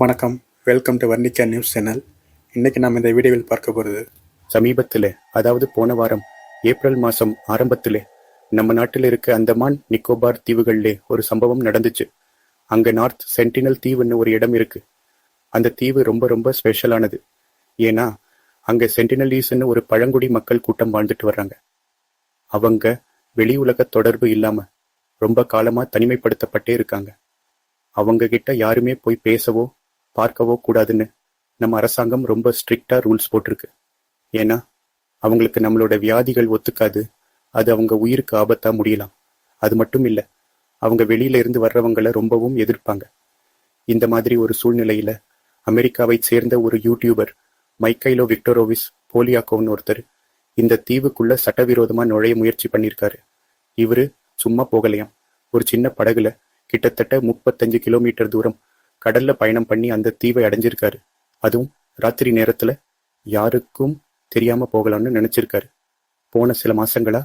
வணக்கம். Welcome to Varnika news channel இன்றைக்கி நாம் இந்த வீடியோவில் பார்க்க போகிறது சமீபத்தில் அதாவது போன வாரம் ஏப்ரல் மாதம் ஆரம்பத்தில் நம்ம நாட்டில் இருக்க அந்தமான் நிக்கோபார் தீவுகளிலே ஒரு சம்பவம் நடந்துச்சு. அங்கே நார்த் சென்டினல் தீவுன்னு ஒரு இடம் இருக்குது அந்த தீவு ரொம்ப ரொம்ப ஸ்பெஷலானது. ஏன்னா அங்கே சென்டினலீஸ்ன்னு ஒரு பழங்குடி மக்கள் கூட்டம் வாழ்ந்துட்டு வர்றாங்க. அவங்க வெளி உலக தொடர்பு இல்லாமல் ரொம்ப காலமாக தனிமைப்படுத்தப்பட்டே இருக்காங்க. அவங்க கிட்ட யாருமே போய் பேசவோ பார்க்கவோ கூடாதுன்னு நம்ம அரசாங்கம் ரொம்ப ஸ்ட்ரிக்டா ரூல்ஸ் போட்டிருக்கு. ஏன்னா அவங்களுக்கு நம்மளோட வியாதிகள் ஒத்துக்காது. அது அவங்க உயிருக்கு ஆபத்தா முடியலாம். அது மட்டும் இல்ல அவங்க வெளியில இருந்து வர்றவங்கள ரொம்பவும் எதிர்ப்பாங்க. இந்த மாதிரி ஒரு சூழ்நிலையில அமெரிக்காவை சேர்ந்த ஒரு யூடியூபர் மைக்கைலோ விக்டோரோவிஸ் போலியாக்கோன்னு ஒருத்தர் இந்த தீவுக்குள்ள சட்டவிரோதமா நுழைய முயற்சி பண்ணியிருக்காரு. இவரு சும்மா போகலையாம். ஒரு சின்ன படகுல கிட்டத்தட்ட முப்பத்தஞ்சு கிலோமீட்டர் தூரம் கடல்ல பயணம் பண்ணி அந்த தீவை அடைஞ்சிருக்காரு. அதுவும் ராத்திரி நேரத்துல யாருக்கும் தெரியாம போகலாம்னு நினைச்சிருக்காரு. போன சில மாசங்களா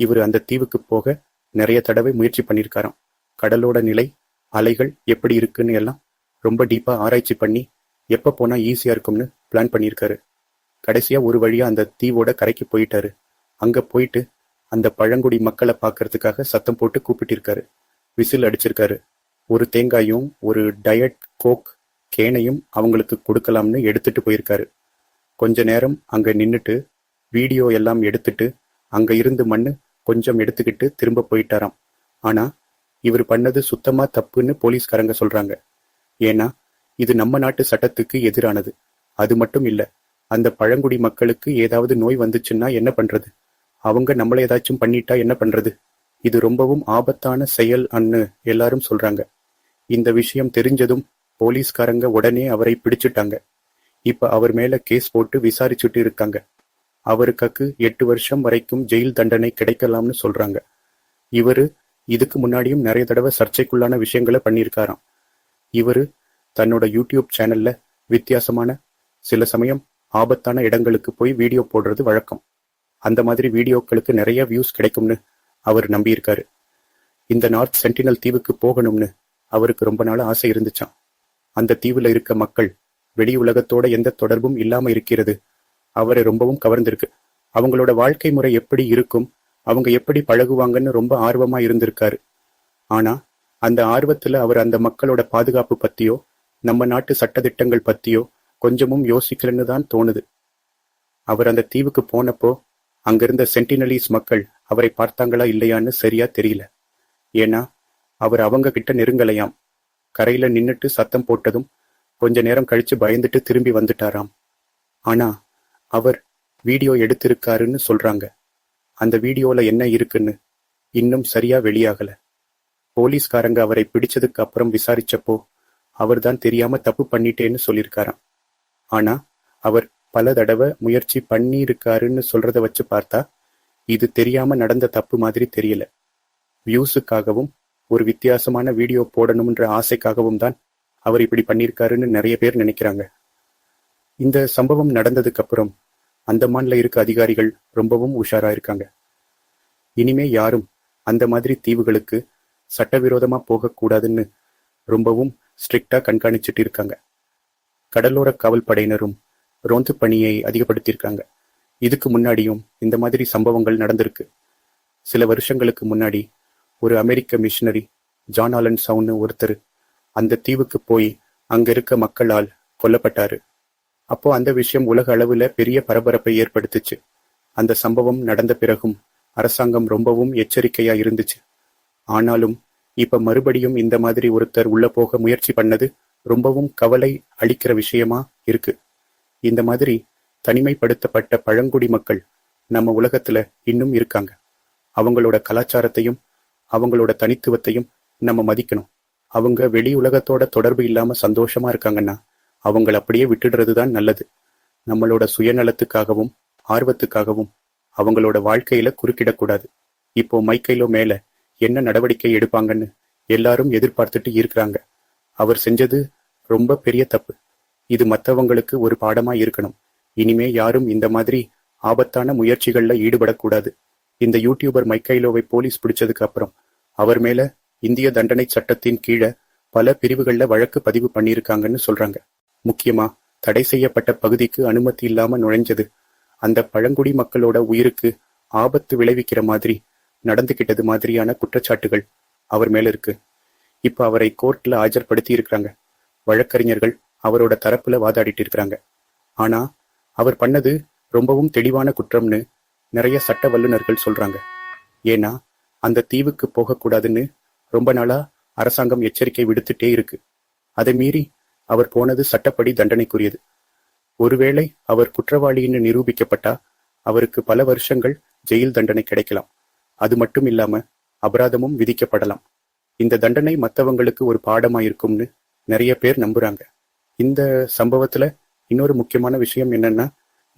இவர் அந்த தீவுக்கு போக நிறைய தடவை முயற்சி பண்ணியிருக்காராம் கடலோட நிலை அலைகள் எப்படி இருக்குன்னு எல்லாம் ரொம்ப டீப்பா ஆராய்ச்சி பண்ணி எப்ப போனா ஈஸியா இருக்கும்னு பிளான் பண்ணியிருக்காரு கடைசியா ஒரு வழியா அந்த தீவோட கரைக்கு போயிட்டாரு. அங்க போயிட்டு அந்த பழங்குடி மக்களை பார்க்கறதுக்காக சத்தம் போட்டு கூப்பிட்டிருக்காரு. விசில் அடிச்சிருக்காரு. ஒரு தேங்காயும் ஒரு டயட் கோக் கேனையும் அவங்களுக்கு கொடுக்கலாம்னு எடுத்துட்டு போயிருக்காரு. கொஞ்ச நேரம் அங்க நின்னுட்டு வீடியோ எல்லாம் எடுத்துட்டு அங்க இருந்து மண்ணு கொஞ்சம் எடுத்துக்கிட்டு திரும்ப போயிட்டாராம். ஆனா இவர் பண்ணது சுத்தமா தப்புன்னு போலீஸ்காரங்க சொல்றாங்க. ஏன்னா இது நம்ம நாட்டு சட்டத்துக்கு எதிரானது. அது மட்டும் இல்ல அந்த பழங்குடி மக்களுக்கு ஏதாவது நோய் வந்துச்சுன்னா என்ன பண்றது? அவங்க நம்மள ஏதாச்சும் பண்ணிட்டா என்ன பண்றது? இது ரொம்பவும் ஆபத்தான செயல் அன்னு எல்லாரும் சொல்றாங்க. இந்த விஷயம் தெரிஞ்சதும் போலீஸ்காரங்க உடனே அவரை பிடிச்சிட்டாங்க. இப்ப அவர் மேல கேஸ் போட்டு விசாரிச்சுட்டு இருக்காங்க. அவருக்கு எட்டு வருஷம் வரைக்கும் ஜெயில் தண்டனை கிடைக்கலாம்னு சொல்றாங்க. இவரு இதுக்கு முன்னாடியும் நிறைய தடவை சர்ச்சைக்குள்ளான விஷயங்களை பண்ணியிருக்காராம். இவரு தன்னோட யூடியூப் சேனல்ல வித்தியாசமான சில சமயம் ஆபத்தான இடங்களுக்கு போய் வீடியோ போடுறது வழக்கம். அந்த மாதிரி வீடியோக்களுக்கு நிறைய வியூஸ் கிடைக்கும்னு அவர் நம்பியிருக்காரு. இந்த நார்த் சென்டினல் தீவுக்கு போகணும்னு அவருக்கு ரொம்ப நாள் ஆசை இருந்துச்சாம். அந்த தீவுல இருக்க மக்கள் வெளி உலகத்தோட எந்த தொடர்பும் இல்லாம இருக்கிறது. அவரை ரொம்பவும் கவர்ந்திருக்கு. அவங்களோட வாழ்க்கை முறை எப்படி இருக்கும்? அவங்க எப்படி பழகுவாங்கன்னு ரொம்ப ஆர்வமா இருந்திருக்காரு. ஆனா அந்த ஆர்வத்துல அவர் அந்த மக்களோட பாதுகாப்பு பத்தியோ நம்ம நாட்டு சட்டத்திட்டங்கள் பத்தியோ கொஞ்சமும் யோசிக்கலன்னு தான் தோணுது. அவர் அந்த தீவுக்கு போனப்போ அங்கிருந்த சென்டினலீஸ் மக்கள் அவரை பார்த்தாங்களா இல்லையான்னு சரியா தெரியல. ஏன்னா அவர் அவங்க கிட்ட நெருங்கலையாம். கரையில நின்னுட்டு சத்தம் போட்டதும் கொஞ்ச நேரம் கழிச்சு பயந்துட்டு திரும்பி வந்துட்டாராம். ஆனா அவர் வீடியோ எடுத்திருக்காருன்னு சொல்றாங்க. அந்த வீடியோல என்ன இருக்குன்னு இன்னும் சரியா வெளியாகல. போலீஸ்காரங்க அவரை பிடிச்சதுக்கு அப்புறம் விசாரிச்சப்போ அவர்தான் தெரியாம தப்பு பண்ணிட்டேன்னு சொல்லியிருக்காராம். ஆனா அவர் பல தடவை முயற்சி பண்ணியிருக்காருன்னு சொல்றத வச்சு பார்த்தா இது தெரியாம நடந்த தப்பு மாதிரி தெரியல. வியூஸுக்காகவும் ஒரு வித்தியாசமான வீடியோ போடணும்ன்ற ஆசைக்காகவும் தான் அவர் இப்படி பண்ணியிருக்காருன்னு நிறைய பேர் நினைக்கிறாங்க. இந்த சம்பவம் நடந்ததுக்கு அப்புறம் அந்தமான்ல இருக்க அதிகாரிகள் ரொம்பவும் உஷாரா இருக்காங்க. இனிமே யாரும் அந்த மாதிரி தீவுகளுக்கு சட்டவிரோதமா போகக்கூடாதுன்னு ரொம்பவும் ஸ்ட்ரிக்டா கண்காணிச்சுட்டு இருக்காங்க. கடலோர காவல் படையினரும் ரோந்து பணியை அதிகப்படுத்தியிருக்காங்க. இதுக்கு முன்னாடியும் இந்த மாதிரி சம்பவங்கள் நடந்திருக்கு. சில வருஷங்களுக்கு முன்னாடி ஒரு அமெரிக்க மிஷனரி ஜான் ஆலன் சவுன்னு ஒருத்தர் அந்த தீவுக்கு போய் அங்க இருக்க மக்களால் கொல்லப்பட்டாரு. அப்போ அந்த விஷயம் உலக அளவுல பெரிய பரபரப்பை ஏற்படுத்துச்சு. அந்த சம்பவம் நடந்த பிறகும் அரசாங்கம் ரொம்பவும் எச்சரிக்கையா இருந்துச்சு. ஆனாலும் இப்ப மறுபடியும் இந்த மாதிரி ஒருத்தர் உள்ள போக முயற்சி பண்ணது ரொம்பவும் கவலை அளிக்கிற விஷயமா இருக்கு. இந்த மாதிரி தனிமைப்படுத்தப்பட்ட பழங்குடி மக்கள் நம்ம உலகத்துல இன்னும் இருக்காங்க. அவங்களோட கலாச்சாரத்தையும் அவங்களோட தனித்துவத்தையும் நம்ம மதிக்கணும். அவங்க வெளி உலகத்தோட தொடர்பு இல்லாம சந்தோஷமா இருக்காங்கன்னா அவங்கள அப்படியே விட்டுடுறது தான் நல்லது. நம்மளோட சுயநலத்துக்காகவும் ஆர்வத்துக்காகவும் அவங்களோட வாழ்க்கையில குறுக்கிடக்கூடாது. இப்போ மைக்கைலோ மேல என்ன நடவடிக்கை எடுப்பாங்கன்னு எல்லாரும் எதிர்பார்த்துட்டு இருக்கிறாங்க. அவர் செஞ்சது ரொம்ப பெரிய தப்பு. இது மற்றவங்களுக்கு ஒரு பாடமா இருக்கணும். இனிமே யாரும் இந்த மாதிரி ஆபத்தான முயற்சிகள்ல ஈடுபடக்கூடாது. இந்த யூடியூபர் மைக்கைலோவை போலீஸ் பிடிச்சதுக்கு அப்புறம் அவர் மேல இந்திய தண்டனை சட்டத்தின் கீழே பல பிரிவுகள்ல வழக்கு பதிவு பண்ணியிருக்காங்கன்னு சொல்றாங்க. முக்கியமா தடை செய்யப்பட்ட பகுதிக்கு அனுமதி இல்லாம நுழைஞ்சது அந்த பழங்குடி மக்களோட உயிருக்கு ஆபத்து விளைவிக்கிற மாதிரி நடந்துகிட்டது மாதிரியான குற்றச்சாட்டுகள் அவர் மேல இருக்கு. இப்ப அவரை கோர்ட்ல ஆஜர்படுத்தி இருக்கிறாங்க. வழக்கறிஞர்கள் அவரோட தரப்புல வாதாடிட்டு இருக்கிறாங்க. ஆனா அவர் பண்ணது ரொம்பவும் தெளிவான குற்றம்னு நிறைய சட்ட வல்லுநர்கள் சொல்றாங்க. ஏன்னா அந்த தீவுக்கு போகக்கூடாதுன்னு ரொம்ப நாளா அரசாங்கம் எச்சரிக்கை விடுத்துட்டே இருக்கு. அதை மீறி அவர் போனது சட்டப்படி தண்டனைக்குரியது. ஒருவேளை அவர் குற்றவாளின்னு நிரூபிக்கப்பட்டா அவருக்கு பல வருஷங்கள் ஜெயில் தண்டனை கிடைக்கலாம். அது மட்டும் இல்லாம அபராதமும் விதிக்கப்படலாம். இந்த தண்டனை மற்றவங்களுக்கு ஒரு பாடமாயிருக்கும்னு நிறைய பேர் நம்புறாங்க. இந்த சம்பவத்துல இன்னொரு முக்கியமான விஷயம் என்னன்னா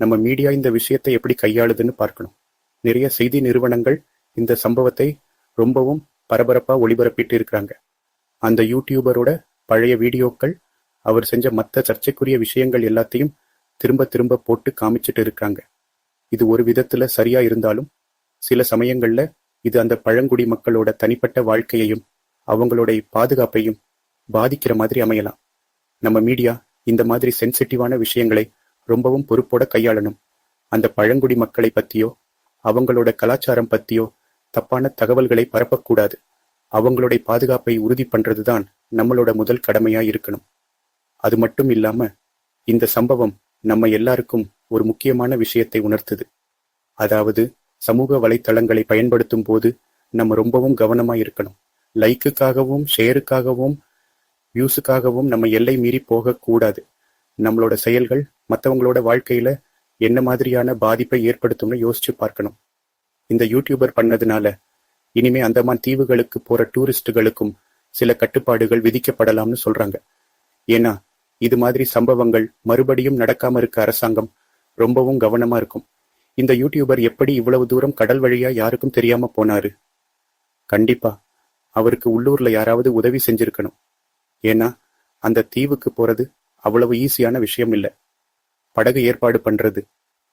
நம்ம மீடியா இந்த விஷயத்தை எப்படி கையாளுதுன்னு பார்க்கணும். நிறைய செய்தி நிறுவனங்கள் இந்த சம்பவத்தை ரொம்பவும் பரபரப்பா ஒளிபரப்பிட்டு இருக்கிறாங்க அந்த யூடியூபரோட பழைய வீடியோக்கள் அவர் செஞ்ச மத்த சர்ச்சைக்குரிய விஷயங்கள் எல்லாத்தையும் திரும்ப திரும்ப போட்டு காமிச்சிட்டு இருக்காங்க. இது ஒரு விதத்துல சரியா இருந்தாலும் சில சமயங்கள்ல இது அந்த பழங்குடி மக்களோட தனிப்பட்ட வாழ்க்கையையும் அவங்களோட பாதுகாப்பையும் பாதிக்கிற மாதிரி அமையலாம். நம்ம மீடியா இந்த மாதிரி சென்சிட்டிவான விஷயங்களை ரொம்பவும் பொறுப்போட கையாளணும். அந்த பழங்குடி மக்களை பத்தியோ அவங்களோட கலாச்சாரம் பத்தியோ தப்பான தகவல்களை பரப்பக்கூடாது. அவங்களுடைய பாதுகாப்பை உறுதி பண்றதுதான் நம்மளோட முதல் கடமையா இருக்கணும். அது மட்டும் இல்லாம இந்த சம்பவம் நம்ம எல்லாருக்கும் ஒரு முக்கியமான விஷயத்தை உணர்த்துது. அதாவது சமூக வலைத்தளங்களை பயன்படுத்தும் போது நம்ம ரொம்பவும் கவனமா இருக்கணும். லைக்குக்காகவும் ஷேருக்காகவும் வியூஸுக்காகவும் நம்ம எல்லை மீறி போகக்கூடாது. நம்மளோட செயல்கள் மற்றவங்களோட வாழ்க்கையில என்ன மாதிரியான பாதிப்பை ஏற்படுத்தும்னு யோசிச்சு பார்க்கணும். இந்த யூடியூபர் பண்ணதுனால இனிமே அந்தமான் தீவுகளுக்கு போற டூரிஸ்டுகளுக்கும் சில கட்டுப்பாடுகள் விதிக்கப்படலாம்னு சொல்றாங்க. ஏன்னா இது மாதிரி சம்பவங்கள் மறுபடியும் நடக்காம இருக்க அரசாங்கம் ரொம்பவும் கவனமா இருக்கும். இந்த யூடியூபர் எப்படி இவ்வளவு தூரம் கடல் வழியா யாருக்கும் தெரியாம போனாரு? கண்டிப்பா அவருக்கு உள்ளூர்ல யாராவது உதவி செஞ்சிருக்கணும். ஏன்னா அந்த தீவுக்கு போறது அவ்வளவு ஈஸியான விஷயம் இல்லை. படகு ஏற்பாடு பண்றது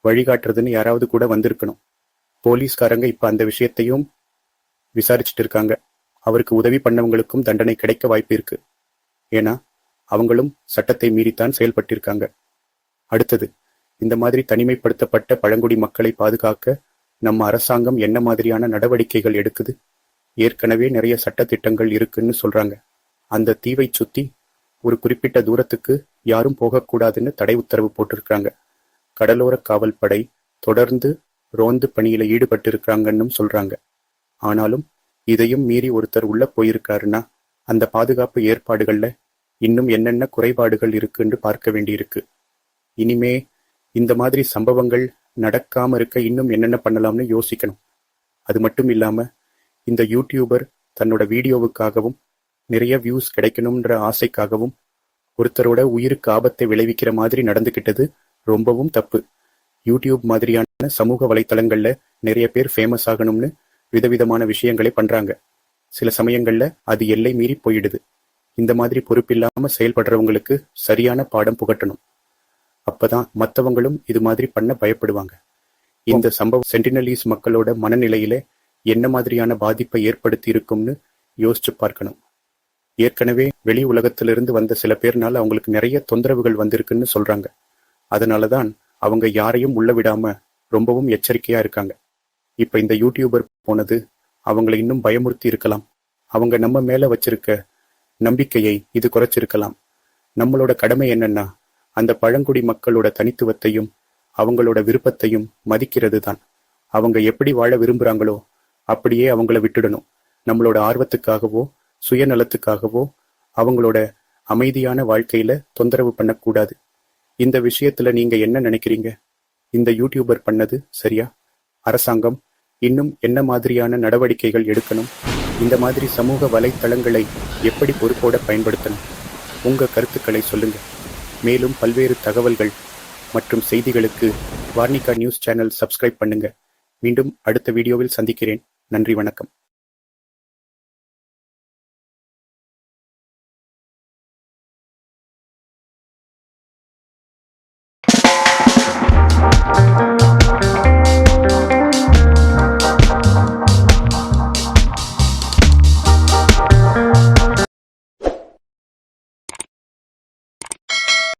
வழிகாட்டுறதுன்னு யாராவது கூட வந்திருக்கணும். போலீஸ்காரங்க இப்ப அந்த விஷயத்தையும் விசாரிச்சுட்டு இருக்காங்க. அவருக்கு உதவி பண்ணவங்களுக்கும் தண்டனை கிடைக்க வாய்ப்பு இருக்கு. ஏன்னா அவங்களும் சட்டத்தை மீறித்தான் செயல்பட்டிருக்காங்க. அடுத்தது இந்த மாதிரி தனிமைப்படுத்தப்பட்ட பழங்குடி மக்களை பாதுகாக்க நம்ம அரசாங்கம் என்ன மாதிரியான நடவடிக்கைகள் எடுக்குது? ஏற்கனவே நிறைய சட்டத்திட்டங்கள் இருக்குன்னு சொல்றாங்க. அந்த தீவை சுத்தி ஒரு குறிப்பிட்ட தூரத்துக்கு யாரும் போகக்கூடாதுன்னு தடை உத்தரவு போட்டிருக்காங்க கடலோர காவல்படை தொடர்ந்து ரோந்து பணியில ஈடுபட்டிருக்காங்கன்னு சொல்றாங்க. ஆனாலும் இதையும் மீறி ஒருத்தர் உள்ள போயிருக்காருன்னா அந்த பாதுகாப்பு ஏற்பாடுகள்ல இன்னும் என்னென்ன குறைபாடுகள் இருக்குன்னு பார்க்க வேண்டியிருக்கு. இனிமே இந்த மாதிரி சம்பவங்கள் நடக்காம இருக்க இன்னும் என்னென்ன பண்ணலாம்னு யோசிக்கணும். அது மட்டும் இல்லாம இந்த யூடியூபர் தன்னோட வீடியோவுக்காகவும் நிறைய வியூஸ் கிடைக்கணும்ன்ற ஆசைக்காகவும் ஒருத்தரோட உயிருக்கு ஆபத்தை விளைவிக்கிற மாதிரி நடந்துகிட்டது ரொம்பவும் தப்பு. யூடியூப் மாதிரியான சமூக வலைத்தளங்கள்ல நிறைய பேர் ஃபேமஸ் ஆகணும்னு விதவிதமான விஷயங்களை பண்றாங்க. சில சமயங்கள்ல அது எல்லை மீறி போயிடுது. இந்த மாதிரி பொறுப்பில்லாம செயல்படுறவங்களுக்கு சரியான பாடம் புகட்டணும். அப்பதான் மற்றவங்களும் இது மாதிரி பண்ண பயப்படுவாங்க. இந்த சம்பவம் சென்டினலீஸ் மக்களோட மனநிலையில என்ன மாதிரியான பாதிப்பை ஏற்படுத்தி இருக்கும்னு யோசிச்சு பார்க்கணும். ஏற்கனவே வெளி உலகத்திலிருந்து வந்த சில பேர்னால அவங்களுக்கு நிறைய தொந்தரவுகள் வந்திருக்குன்னு சொல்றாங்க. அதனாலதான் அவங்க யாரையும் உள்ள விடாம ரொம்பவும் எச்சரிக்கையா இருக்காங்க. இப்ப இந்த யூடியூபர் போனது அவங்களை இன்னும் பயமுறுத்தி இருக்கலாம். அவங்க நம்ம மேல வச்சிருக்க நம்பிக்கையை இது குறைச்சிருக்கலாம். நம்மளோட கடமை என்னன்னா அந்த பழங்குடி மக்களோட தனித்துவத்தையும் அவங்களோட விருப்பத்தையும் மதிக்கிறது தான் அவங்க எப்படி வாழ விரும்புறாங்களோ அப்படியே அவங்கள விட்டுடணும். நம்மளோட ஆர்வத்துக்காகவோ சுயநலத்துக்காகவோ அவங்களோட அமைதியான வாழ்க்கையில தொந்தரவு பண்ணக்கூடாது. இந்த விஷயத்துல நீங்க என்ன நினைக்கிறீங்க? இந்த யூடியூபர் பண்ணது சரியா? அரசாங்கம் இன்னும் என்ன மாதிரியான நடவடிக்கைகள் எடுக்கணும்? இந்த மாதிரி சமூக வலைத்தளங்களை எப்படி பொறுப்போட பயன்படுத்தணும்? உங்க கருத்துக்களை சொல்லுங்க. மேலும் பல்வேறு தகவல்கள் மற்றும் செய்திகளுக்கு வார்னிகா நியூஸ் சேனல் சப்ஸ்கிரைப் பண்ணுங்க. மீண்டும் அடுத்த வீடியோவில் சந்திக்கிறேன். நன்றி வணக்கம்.